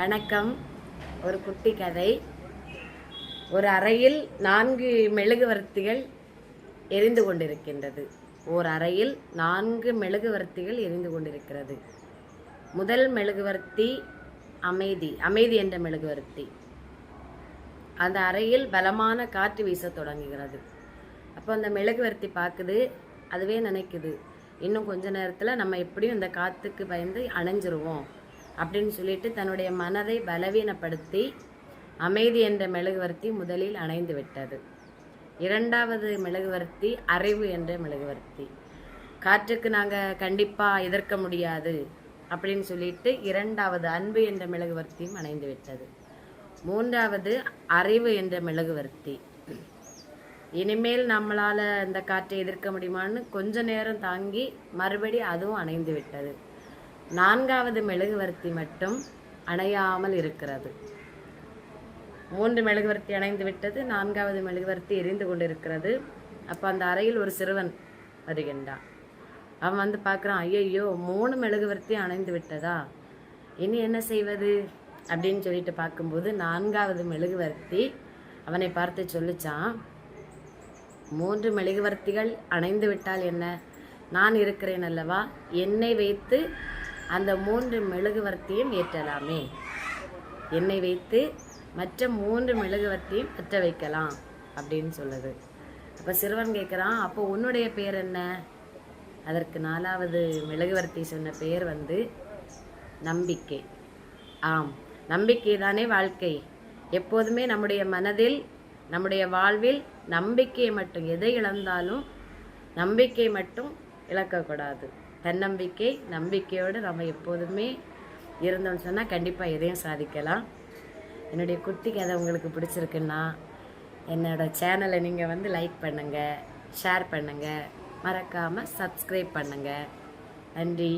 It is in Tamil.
வணக்கம். ஒரு குட்டி கதை. ஒரு அறையில் நான்கு மெழுகுவர்த்திகள் எரிந்து கொண்டிருக்கின்றது. ஓர் அறையில் நான்கு மெழுகுவர்த்திகள் எரிந்து கொண்டிருக்கிறது. முதல் மெழுகுவர்த்தி அமைதி அமைதி என்ற மெழுகுவர்த்தி. அந்த அறையில் பலமான காற்று வீசத் தொடங்குகிறது. அப்போ அந்த மெழுகுவர்த்தி பார்க்குது அதுவே நினைக்குது. இன்னும் கொஞ்ச நேரத்தில் நம்ம எப்படியும் இந்த காற்றுக்கு பயந்து அணைஞ்சிருவோம். அப்படின்னு சொல்லிட்டு தன்னுடைய மனதை பலவீனப்படுத்தி அமைதி என்ற மெழுகுவர்த்தி முதலில் அணைந்து விட்டது. இரண்டாவது மெழுகுவர்த்தி அறிவு என்ற மெழுகுவர்த்தி. காற்றுக்கு நாங்கள் கண்டிப்பாக எதிர்க்க முடியாது அப்படின்னு சொல்லிட்டு இரண்டாவது அன்பு என்ற மெழுகுவர்த்தியும் அணைந்து விட்டது. மூன்றாவது அறிவு என்ற மெழுகுவர்த்தி. இனிமேல் நம்மளால் இந்த காற்றை எதிர்க்க முடியுமான்னு கொஞ்ச நேரம் தாங்கி மறுபடி அதுவும் அணைந்து விட்டது. நான்காவது மெழுகுவர்த்தி மட்டும் அணையாமல் இருக்கிறது. மூன்று மெழுகுவர்த்தி அணைந்து விட்டது நான்காவது மெழுகுவர்த்தி எரிந்து கொண்டிருக்கிறது. அப்போ அந்த அறையில் ஒரு சிறுவன் வருகின்றான். அவன் வந்து பார்க்குறான் ஐயையோ மூணு மெழுகுவர்த்தி அணைந்து விட்டதா? இனி என்ன செய்வது? அப்படின்னு சொல்லிட்டு பார்க்கும்போது நான்காவது மெழுகுவர்த்தி அவனை பார்த்து சொல்லிச்சான் மூன்று மெழுகுவர்த்திகள் அணைந்து விட்டால் என்ன? நான் இருக்கிறேன் அல்லவா? என்னை வைத்து அந்த மூன்று மெழுகுவர்த்தியும் ஏற்றலாமே. என்னை வைத்து மற்ற மூன்று மெழுகுவர்த்தியும் பற்ற வைக்கலாம் அப்படின்னு சொல்லுது. அப்போ சிறுவன் கேட்குறான் அப்போ உன்னுடைய பேர் என்ன? அதற்கு நாலாவது மெழுகுவர்த்தி சொன்ன பெயர் வந்து நம்பிக்கை. ஆம் நம்பிக்கை தானே வாழ்க்கை. எப்போதுமே நம்முடைய மனதில் நம்முடைய வாழ்வில் நம்பிக்கையை மட்டும் எதை இழந்தாலும் நம்பிக்கை மட்டும் இழக்கக்கூடாது. தன்னம்பிக்கை நம்பிக்கையோடு நம்ம எப்போதுமே இருந்தோம்னு சொன்னால் கண்டிப்பாக எதையும் சாதிக்கலாம். என்னுடைய குட்டி கதை உங்களுக்கு பிடிச்சிருக்குன்னா என்னோட சேனலை நீங்கள் வந்து லைக் பண்ணுங்கள் ஷேர் பண்ணுங்கள் மறக்காமல் சப்ஸ்கிரைப் பண்ணுங்கள் நன்றி.